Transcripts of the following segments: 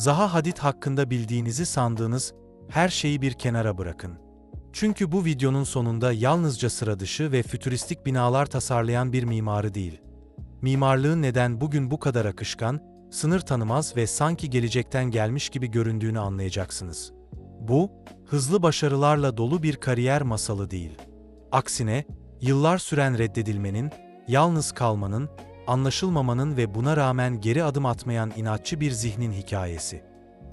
Zaha Hadid hakkında bildiğinizi sandığınız her şeyi bir kenara bırakın. Çünkü bu videonun sonunda yalnızca sıra dışı ve fütüristik binalar tasarlayan bir mimarı değil. Mimarlığın neden bugün bu kadar akışkan, sınır tanımaz ve sanki gelecekten gelmiş gibi göründüğünü anlayacaksınız. Bu, hızlı başarılarla dolu bir kariyer masalı değil. Aksine, yıllar süren reddedilmenin, yalnız kalmanın, anlaşılmamanın ve buna rağmen geri adım atmayan inatçı bir zihnin hikayesi.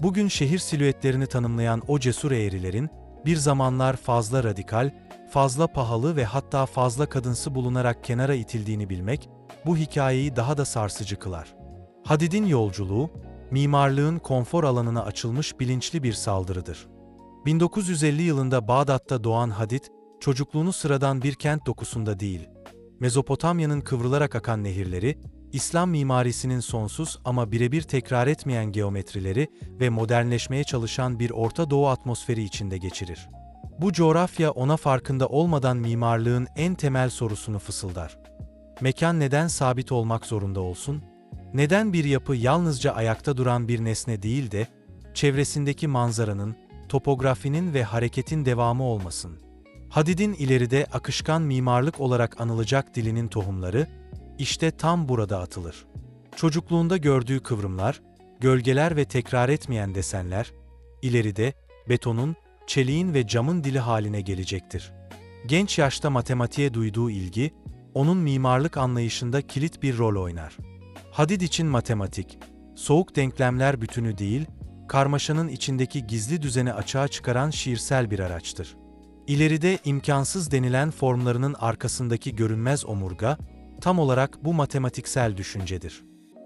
Bugün şehir silüetlerini tanımlayan o cesur eğrilerin, bir zamanlar fazla radikal, fazla pahalı ve hatta fazla kadınsı bulunarak kenara itildiğini bilmek, bu hikayeyi daha da sarsıcı kılar. Hadid'in yolculuğu, mimarlığın konfor alanına açılmış bilinçli bir saldırıdır. 1950 yılında Bağdat'ta doğan Hadid, çocukluğunu sıradan bir kent dokusunda değil, Mezopotamya'nın kıvrılarak akan nehirleri, İslam mimarisinin sonsuz ama birebir tekrar etmeyen geometrileri ve modernleşmeye çalışan bir Orta Doğu atmosferi içinde geçirir. Bu coğrafya ona farkında olmadan mimarlığın en temel sorusunu fısıldar. Mekan neden sabit olmak zorunda olsun? Neden bir yapı yalnızca ayakta duran bir nesne değil de, çevresindeki manzaranın, topografinin ve hareketin devamı olmasın? Hadid'in ileride akışkan mimarlık olarak anılacak dilinin tohumları, işte tam burada atılır. Çocukluğunda gördüğü kıvrımlar, gölgeler ve tekrar etmeyen desenler, ileride betonun, çeliğin ve camın dili haline gelecektir. Genç yaşta matematiğe duyduğu ilgi, onun mimarlık anlayışında kilit bir rol oynar. Hadid için matematik, soğuk denklemler bütünü değil, karmaşanın içindeki gizli düzeni açığa çıkaran şiirsel bir araçtır. İleride imkansız denilen formlarının arkasındaki görünmez omurga, tam olarak bu matematiksel düşüncedir.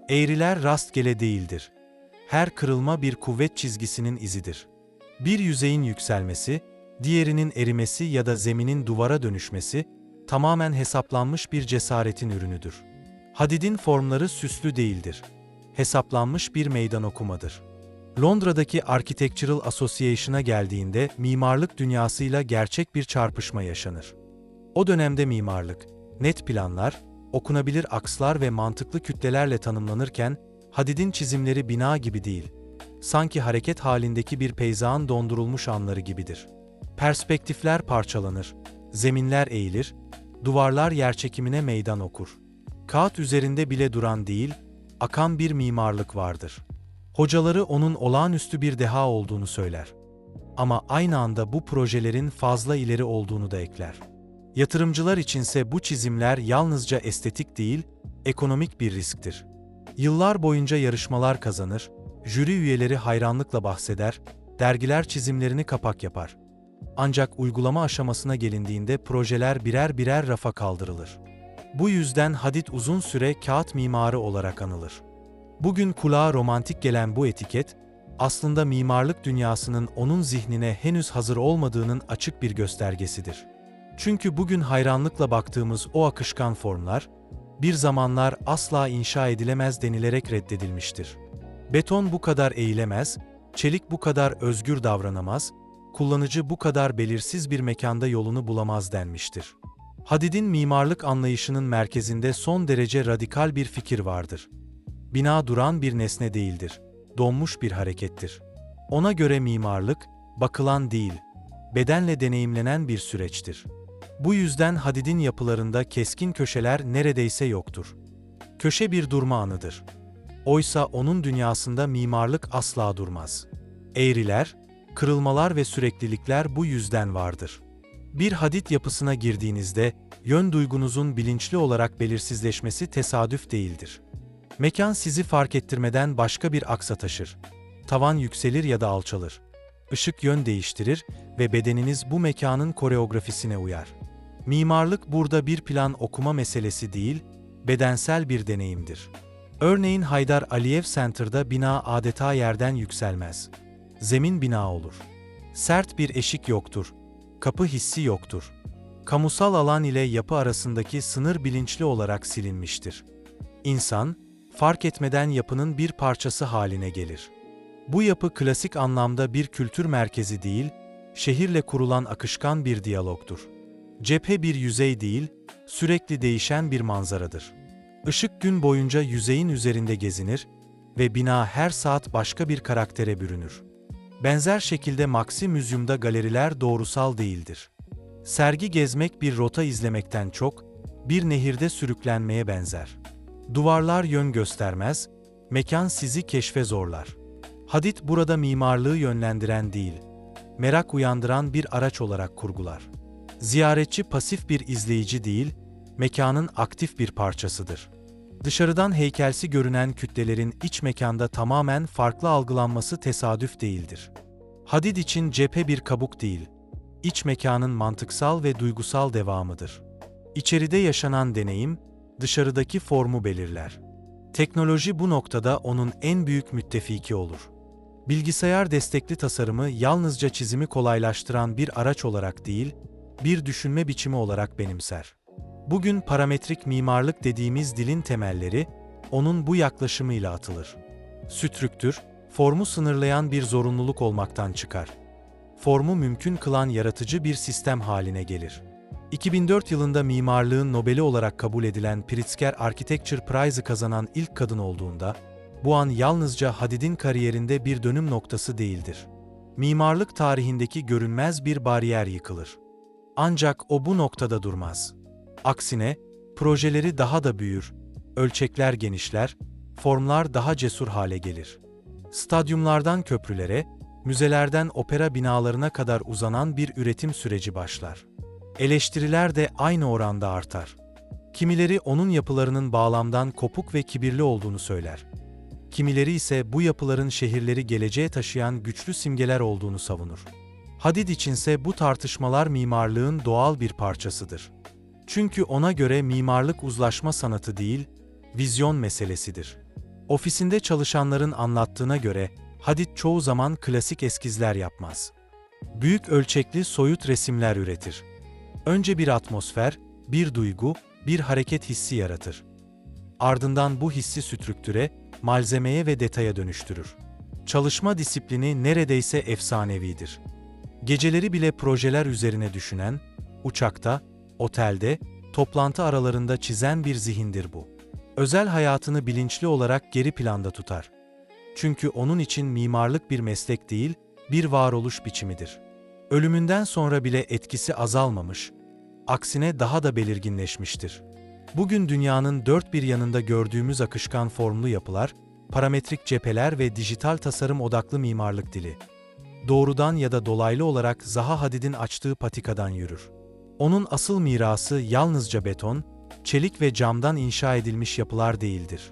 Eğriler rastgele değildir. Her kırılma bir kuvvet çizgisinin izidir. Bir yüzeyin yükselmesi, diğerinin erimesi ya da zeminin duvara dönüşmesi, tamamen hesaplanmış bir cesaretin ürünüdür. Hadid'in formları süslü değildir. Hesaplanmış bir meydan okumadır. Londra'daki Architectural Association'a geldiğinde mimarlık dünyasıyla gerçek bir çarpışma yaşanır. O dönemde mimarlık, net planlar, okunabilir akslar ve mantıklı kütlelerle tanımlanırken, Hadid'in çizimleri bina gibi değil, sanki hareket halindeki bir peyzağın dondurulmuş anları gibidir. Perspektifler parçalanır, zeminler eğilir, duvarlar yerçekimine meydan okur. Kağıt üzerinde bile duran değil, akan bir mimarlık vardır. Hocaları onun olağanüstü bir deha olduğunu söyler. Ama aynı anda bu projelerin fazla ileri olduğunu da ekler. Yatırımcılar içinse bu çizimler yalnızca estetik değil, ekonomik bir risktir. Yıllar boyunca yarışmalar kazanır, jüri üyeleri hayranlıkla bahseder, dergiler çizimlerini kapak yapar. Ancak uygulama aşamasına gelindiğinde projeler birer birer rafa kaldırılır. Bu yüzden Hadid uzun süre kağıt mimarı olarak anılır. Bugün kulağa romantik gelen bu etiket, aslında mimarlık dünyasının onun zihnine henüz hazır olmadığının açık bir göstergesidir. Çünkü bugün hayranlıkla baktığımız o akışkan formlar, bir zamanlar asla inşa edilemez denilerek reddedilmiştir. Beton bu kadar eğilemez, çelik bu kadar özgür davranamaz, kullanıcı bu kadar belirsiz bir mekanda yolunu bulamaz denmiştir. Hadid'in mimarlık anlayışının merkezinde son derece radikal bir fikir vardır. Bina duran bir nesne değildir, donmuş bir harekettir. Ona göre mimarlık, bakılan değil, bedenle deneyimlenen bir süreçtir. Bu yüzden Hadid'in yapılarında keskin köşeler neredeyse yoktur. Köşe bir durma anıdır. Oysa onun dünyasında mimarlık asla durmaz. Eğriler, kırılmalar ve süreklilikler bu yüzden vardır. Bir hadit yapısına girdiğinizde, yön duygunuzun bilinçli olarak belirsizleşmesi tesadüf değildir. Mekan sizi fark ettirmeden başka bir aksa taşır. Tavan yükselir ya da alçalır. Işık yön değiştirir ve bedeniniz bu mekanın koreografisine uyar. Mimarlık burada bir plan okuma meselesi değil, bedensel bir deneyimdir. Örneğin Haydar Aliyev Center'da bina adeta yerden yükselmez. Zemin bina olur. Sert bir eşik yoktur. Kapı hissi yoktur. Kamusal alan ile yapı arasındaki sınır bilinçli olarak silinmiştir. İnsan, fark etmeden yapının bir parçası haline gelir. Bu yapı klasik anlamda bir kültür merkezi değil, şehirle kurulan akışkan bir diyalogdur. Cephe bir yüzey değil, sürekli değişen bir manzaradır. Işık gün boyunca yüzeyin üzerinde gezinir, ve bina her saat başka bir karaktere bürünür. Benzer şekilde Maxi Müzyum'da galeriler doğrusal değildir. Sergi gezmek bir rota izlemekten çok, bir nehirde sürüklenmeye benzer. Duvarlar yön göstermez, mekan sizi keşfe zorlar. Hadit burada mimarlığı yönlendiren değil, merak uyandıran bir araç olarak kurgular. Ziyaretçi pasif bir izleyici değil, mekanın aktif bir parçasıdır. Dışarıdan heykelsi görünen kütlelerin iç mekanda tamamen farklı algılanması tesadüf değildir. Hadid için cephe bir kabuk değil, iç mekanın mantıksal ve duygusal devamıdır. İçeride yaşanan deneyim, dışarıdaki formu belirler. Teknoloji bu noktada onun en büyük müttefiki olur. Bilgisayar destekli tasarımı yalnızca çizimi kolaylaştıran bir araç olarak değil, bir düşünme biçimi olarak benimser. Bugün parametrik mimarlık dediğimiz dilin temelleri, onun bu yaklaşımıyla atılır. Sütrüktür, formu sınırlayan bir zorunluluk olmaktan çıkar. Formu mümkün kılan yaratıcı bir sistem haline gelir. 2004 yılında mimarlığın Nobel'i olarak kabul edilen Pritzker Architecture Prize'ı kazanan ilk kadın olduğunda, bu an yalnızca Hadid'in kariyerinde bir dönüm noktası değildir. Mimarlık tarihindeki görünmez bir bariyer yıkılır. Ancak o bu noktada durmaz. Aksine, projeleri daha da büyür, ölçekler genişler, formlar daha cesur hale gelir. Stadyumlardan köprülere, müzelerden opera binalarına kadar uzanan bir üretim süreci başlar. Eleştiriler de aynı oranda artar. Kimileri onun yapılarının bağlamdan kopuk ve kibirli olduğunu söyler. Kimileri ise bu yapıların şehirleri geleceğe taşıyan güçlü simgeler olduğunu savunur. Hadid içinse bu tartışmalar mimarlığın doğal bir parçasıdır. Çünkü ona göre mimarlık uzlaşma sanatı değil, vizyon meselesidir. Ofisinde çalışanların anlattığına göre Hadid çoğu zaman klasik eskizler yapmaz. Büyük ölçekli soyut resimler üretir. Önce bir atmosfer, bir duygu, bir hareket hissi yaratır. Ardından bu hissi sütrüktüre, malzemeye ve detaya dönüştürür. Çalışma disiplini neredeyse efsanevidir. Geceleri bile projeler üzerine düşünen, uçakta, otelde, toplantı aralarında çizen bir zihindir bu. Özel hayatını bilinçli olarak geri planda tutar. Çünkü onun için mimarlık bir meslek değil, bir varoluş biçimidir. Ölümünden sonra bile etkisi azalmamış, aksine daha da belirginleşmiştir. Bugün dünyanın dört bir yanında gördüğümüz akışkan formlu yapılar, parametrik cepheler ve dijital tasarım odaklı mimarlık dili. Doğrudan ya da dolaylı olarak Zaha Hadid'in açtığı patikadan yürür. Onun asıl mirası yalnızca beton, çelik ve camdan inşa edilmiş yapılar değildir.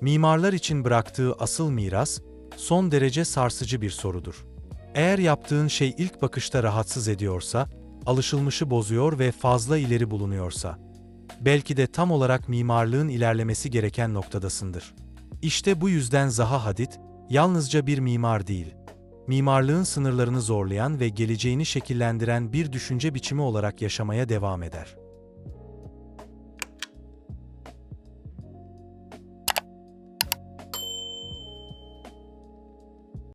Mimarlar için bıraktığı asıl miras, son derece sarsıcı bir sorudur. Eğer yaptığın şey ilk bakışta rahatsız ediyorsa, alışılmışı bozuyor ve fazla ileri bulunuyorsa, belki de tam olarak mimarlığın ilerlemesi gereken noktadasındır. İşte bu yüzden Zaha Hadid, yalnızca bir mimar değil, mimarlığın sınırlarını zorlayan ve geleceğini şekillendiren bir düşünce biçimi olarak yaşamaya devam eder.